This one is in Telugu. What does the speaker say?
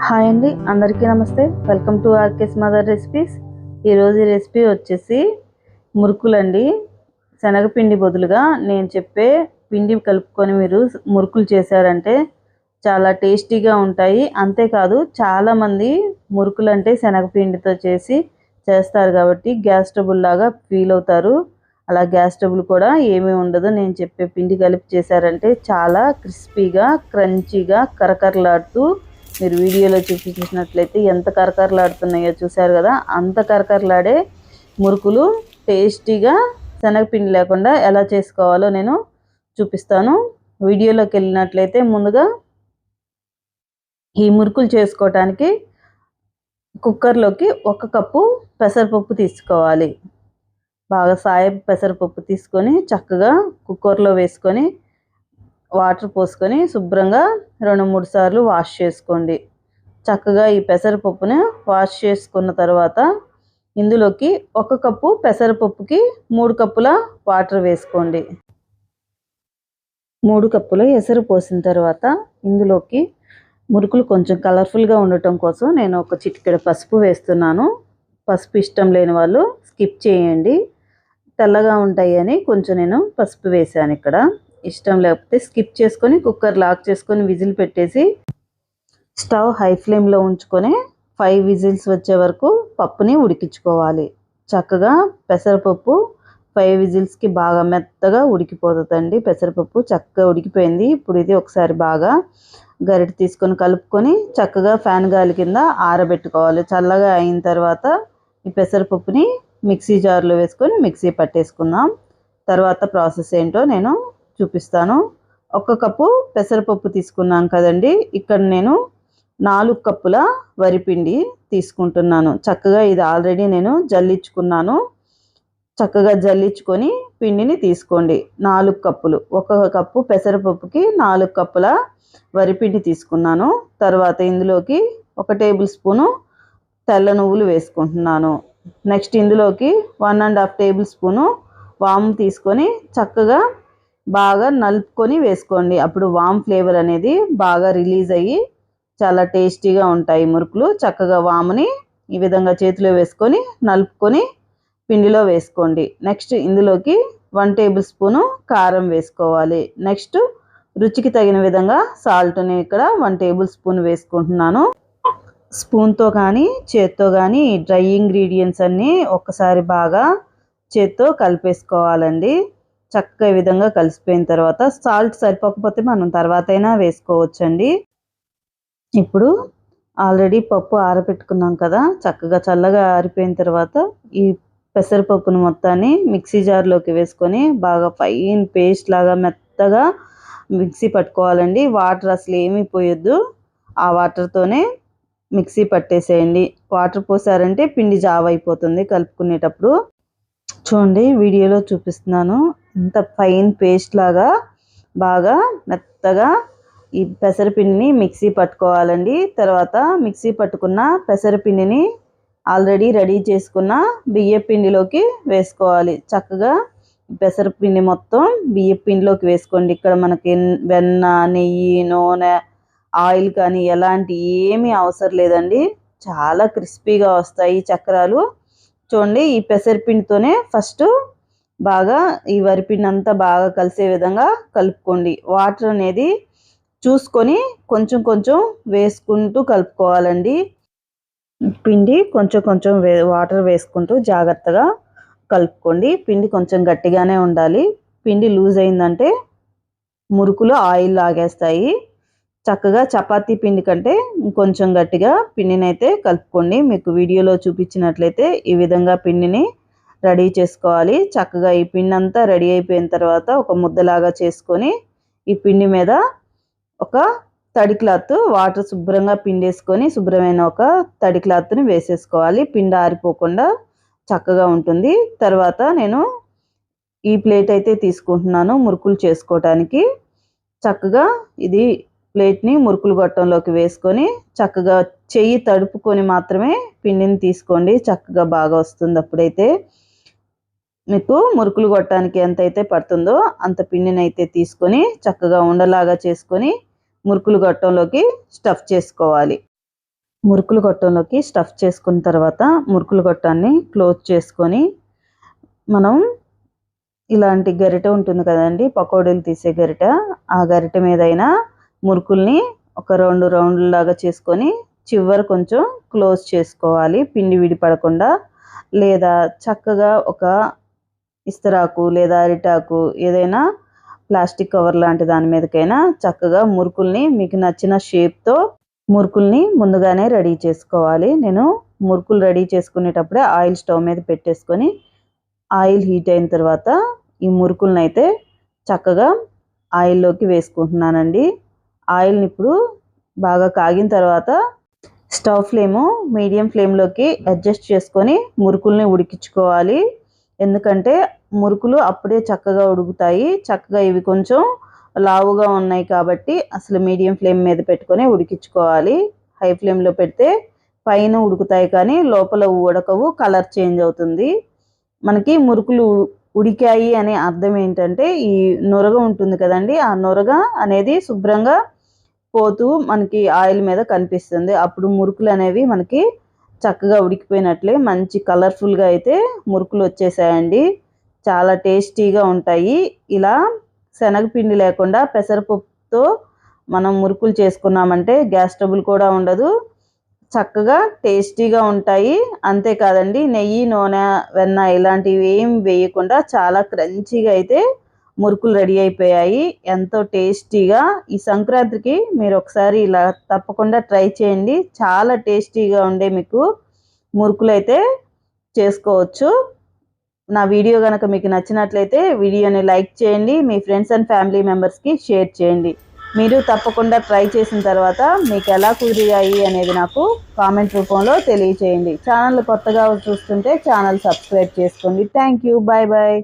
హాయ్ అండి అందరికీ నమస్తే. Welcome to RK's mother recipes ఈరోజు రెసిపీ వచ్చేసి మురుకులండి. శనగపిండి బదులుగా నేను చెప్పే పిండి కలుపుకొని మీరు మురుకులు చేశారంటే చాలా టేస్టీగా ఉంటాయి. అంతేకాదు చాలామంది మురుకులు అంటే శనగపిండితో చేసి చేస్తారు కాబట్టి గ్యాస్ ట్రబుల్ లాగా ఫీల్ అవుతారు. అలా గ్యాస్ ట్రబుల్ కూడా ఏమీ ఉండదు. నేను చెప్పే పిండి కలిపి చేశారంటే చాలా క్రిస్పీగా క్రంచీగా కరకరలాడుతూ మీరు వీడియోలో చూపించినట్లయితే ఎంత కరకరలాడుతున్నాయో చూసారు కదా? అంత కరకరలాడే మురుకులు టేస్టీగా శనగపిండి లేకుండా ఎలా చేసుకోవాలో నేను చూపిస్తాను. వీడియోలోకి వెళ్ళినట్లయితే ముందుగా ఈ మురుకులు చేసుకోవటానికి కుక్కర్లోకి ఒక కప్పు పెసరపప్పు తీసుకోవాలి. బాగా సాయ పెసరపప్పు తీసుకొని చక్కగా కుక్కర్లో వేసుకొని వాటర్ పోసుకొని శుభ్రంగా రెండు మూడు సార్లు వాష్ చేసుకోండి. చక్కగా ఈ పెసరపప్పుని వాష్ చేసుకున్న తర్వాత ఇందులోకి ఒక కప్పు పెసరపప్పుకి మూడు కప్పుల వాటర్ వేసుకోండి. మూడు కప్పుల ఎసరు పోసిన తర్వాత ఇందులోకి మురుకులు కొంచెం కలర్ఫుల్గా ఉండటం కోసం నేను ఒక చిటికెడ పసుపు వేస్తున్నాను. పసుపు ఇష్టం లేని వాళ్ళు స్కిప్ చేయండి. తెల్లగా ఉంటాయి అని కొంచెం నేను పసుపు వేసాను ఇక్కడ. ఇష్టం లేకపోతే స్కిప్ చేసుకొని కుక్కర్ లాక్ చేసుకొని విజిల్ పెట్టేసి స్టవ్ హై ఫ్లేమ్లో ఉంచుకొని ఫైవ్ విజిల్స్ వచ్చే వరకు పప్పుని ఉడికించుకోవాలి. చక్కగా పెసరపప్పు ఫైవ్ విజిల్స్కి బాగా మెత్తగా ఉడికిపోతుందండి. పెసరపప్పు చక్కగా ఉడికిపోయింది. ఇప్పుడు ఇది ఒకసారి బాగా గరిటె తీసుకొని కలుపుకొని చక్కగా ఫ్యాన్ గాలి కింద ఆరబెట్టుకోవాలి. చల్లగా అయిన తర్వాత ఈ పెసరపప్పుని మిక్సీ జార్లో వేసుకొని మిక్సీ పట్టేసుకుందాం. తర్వాత ప్రాసెస్ ఏంటో నేను చూపిస్తాను. ఒక కప్పు పెసరపప్పు తీసుకున్నాను కదండి. ఇక్కడ నేను నాలుగు కప్పుల వరిపిండి తీసుకుంటున్నాను. చక్కగా ఇది ఆల్రెడీ నేను జల్లించుకున్నాను. చక్కగా జల్లించుకొని పిండిని తీసుకోండి. నాలుగు కప్పులు. ఒక కప్పు పెసరపప్పుకి నాలుగు కప్పుల వరిపిండి తీసుకున్నాను. తర్వాత ఇందులోకి ఒక టేబుల్ స్పూను తెల్ల నువ్వులు వేసుకుంటున్నాను. నెక్స్ట్ ఇందులోకి one and half table spoon వాము తీసుకొని చక్కగా బాగా నలుపుకొని వేసుకోండి. అప్పుడు వామ్ ఫ్లేవర్ అనేది బాగా రిలీజ్ అయ్యి చాలా టేస్టీగా ఉంటాయి మురుకులు. చక్కగా వాముని ఈ విధంగా చేతిలో వేసుకొని నలుపుకొని పిండిలో వేసుకోండి. నెక్స్ట్ ఇందులోకి వన్ టేబుల్ స్పూను కారం వేసుకోవాలి. నెక్స్ట్ రుచికి తగిన విధంగా సాల్ట్ని ఇక్కడ వన్ టేబుల్ స్పూన్ వేసుకుంటున్నాను. స్పూన్తో కానీ చేత్తో కానీ డ్రై ఇంగ్రీడియంట్స్ అన్నీ ఒక్కసారి బాగా చేత్తో కలిపేసుకోవాలండి. చక్కగా ఈ విధంగా కలిసిపోయిన తర్వాత సాల్ట్ సరిపోకపోతే మనం తర్వాత అయినా వేసుకోవచ్చండి. ఇప్పుడు ఆల్రెడీ పప్పు ఆరబెట్టుకున్నాం కదా చక్కగా చల్లగా ఆరిపోయిన తర్వాత ఈ పెసరపప్పును మొత్తాన్ని మిక్సీ జార్లోకి వేసుకొని బాగా ఫైన్ పేస్ట్ లాగా మెత్తగా మిక్సీ పట్టుకోవాలండి. వాటర్ అసలు ఏమీ పోయొద్దు. ఆ వాటర్తోనే మిక్సీ పట్టేసేయండి. వాటర్ పోసారంటే పిండి జావ అయిపోతుంది కలుపుకునేటప్పుడు. చూడండి వీడియోలో చూపిస్తున్నాను. ఇంత ఫైన్ పేస్ట్ లాగా బాగా మెత్తగా ఈ పెసరపిండిని మిక్సీ పట్టుకోవాలండి. తర్వాత మిక్సీ పట్టుకున్న పెసరపిండిని ఆల్రెడీ రెడీ చేసుకున్న బియ్య పిండిలోకి వేసుకోవాలి. చక్కగా పెసరపిండి మొత్తం బియ్య పిండిలోకి వేసుకోండి. ఇక్కడ మనకి వెన్న నెయ్యి నూనె ఆయిల్ కానీ ఎలాంటి ఏమీ అవసరం లేదండి. చాలా క్రిస్పీగా వస్తాయి చక్రాలు. చూడండి ఈ పెసరపిండితోనే ఫస్ట్ బాగా ఈ వరిపిండి అంతా బాగా కలిసే విధంగా కలుపుకోండి. వాటర్ అనేది చూసుకొని కొంచెం కొంచెం వేసుకుంటూ కలుపుకోవాలండి. పిండి కొంచెం కొంచెం వే వాటర్ వేసుకుంటూ జాగ్రత్తగా కలుపుకోండి. పిండి కొంచెం గట్టిగానే ఉండాలి. పిండి లూజ్ అయిందంటే మురుకులు ఆయిల్ లాగేస్తాయి. చక్కగా చపాతీ పిండి కంటే కొంచెం గట్టిగా పిండిని అయితే కలుపుకోండి. మీకు వీడియోలో చూపించినట్లయితే ఈ విధంగా పిండిని రెడీ చేసుకోవాలి. చక్కగా ఈ పిండి అంతా రెడీ అయిపోయిన తర్వాత ఒక ముద్దలాగా చేసుకొని ఈ పిండి మీద ఒక తడి క్లాత్ వాటర్ శుభ్రంగా పిండేసుకొని శుభ్రమైన ఒక తడి క్లాత్ని వేసేసుకోవాలి. పిండి ఆరిపోకుండా చక్కగా ఉంటుంది. తర్వాత నేను ఈ ప్లేట్ అయితే తీసుకుంటున్నాను మురుకులు చేసుకోవటానికి. చక్కగా ఇది ప్లేట్ని మురుకులు గొట్టంలోకి వేసుకొని చక్కగా చెయ్యి తడుపుకొని మాత్రమే పిండిని తీసుకోండి. చక్కగా బాగా వస్తుంది అప్పుడైతే. మీకు మురుకులు కొట్టడానికి ఎంత అయితే పడుతుందో అంత పిండిని అయితే తీసుకొని చక్కగా ఉండలాగా చేసుకొని మురుకులు గొట్టంలోకి స్టఫ్ చేసుకోవాలి. మురుకులు గొట్టంలోకి స్టఫ్ చేసుకున్న తర్వాత మురుకులు గొట్టాన్ని క్లోజ్ చేసుకొని మనం ఇలాంటి గరిటె ఉంటుంది కదండి పకోడీలు తీసే గరిట ఆ గరిట మీదైనా మురుకుల్ని ఒక రెండు రౌండ్లు లాగా చేసుకొని చివరి కొంచెం క్లోజ్ చేసుకోవాలి. పిండి విడిపడకుండా లేదా చక్కగా ఒక ఇస్తరాకు లేదా అరిటాకు ఏదైనా ప్లాస్టిక్ కవర్ లాంటి దాని మీదకైనా చక్కగా మురుకుల్ని మీకు నచ్చిన షేప్తో మురుకుల్ని ముందుగానే రెడీ చేసుకోవాలి. నేను మురుకులు రెడీ చేసుకునేటప్పుడే ఆయిల్ స్టవ్ మీద పెట్టేసుకొని ఆయిల్ హీట్ అయిన తర్వాత ఈ మురుకులను అయితే చక్కగా ఆయిల్లోకి వేసుకుంటున్నానండి. ఆయిల్ని ఇప్పుడు బాగా కాగిన తర్వాత స్టవ్ ఫ్లేము మీడియం ఫ్లేమ్లోకి అడ్జస్ట్ చేసుకొని మురుకుల్ని ఉడికించుకోవాలి. ఎందుకంటే మురుకులు అప్పుడే చక్కగా ఉడుకుతాయి. చక్కగా ఇవి కొంచెం లావుగా ఉన్నాయి కాబట్టి అసలు మీడియం ఫ్లేమ్ మీద పెట్టుకొని ఉడికించుకోవాలి. హై ఫ్లేమ్లో పెడితే పైన ఉడుకుతాయి కానీ లోపల ఉడకవు కలర్ చేంజ్ అవుతుంది. మనకి మురుకులు ఉడికాయి అనే అర్థం ఏంటంటే ఈ నొరగ ఉంటుంది కదండి. ఆ నొరగ అనేది శుభ్రంగా పోతూ మనకి ఆయిల్ మీద కనిపిస్తుంది. అప్పుడు మురుకులు అనేవి మనకి చక్కగా ఉడికిపోయినట్లే మంచి కలర్ఫుల్గా అయితే మురుకులు వచ్చేసాయండి. చాలా టేస్టీగా ఉంటాయి. ఇలా శనగపిండి లేకుండా పెసరపప్పుతో మనం మురుకులు చేసుకున్నామంటే గ్యాస్ ట్రబుల్ కూడా ఉండదు. చక్కగా టేస్టీగా ఉంటాయి. అంతేకాదండి నెయ్యి నూనె వెన్న ఇలాంటివి ఏం వేయకుండా చాలా క్రంచీగా అయితే మురుకులు రెడీ అయిపోయాయి. ఎంతో టేస్టీగా ఈ సంక్రాంతికి మీరు ఒకసారి ఇలా తప్పకుండా ట్రై చేయండి. చాలా టేస్టీగా ఉండే మీకు మురుకులు అయితే చేసుకోవచ్చు. నా వీడియో కనుక మీకు నచ్చినట్లయితే వీడియోని లైక్ చేయండి. మీ ఫ్రెండ్స్ అండ్ ఫ్యామిలీ మెంబర్స్కి షేర్ చేయండి. మీరు తప్పకుండా ట్రై చేసిన తర్వాత మీకు ఎలా కుదిరాయి అనేది నాకు కామెంట్ రూపంలో తెలియచేయండి. ఛానల్ కొత్తగా చూస్తుంటే ఛానల్ సబ్స్క్రైబ్ చేసుకోండి. Thank you. Bye bye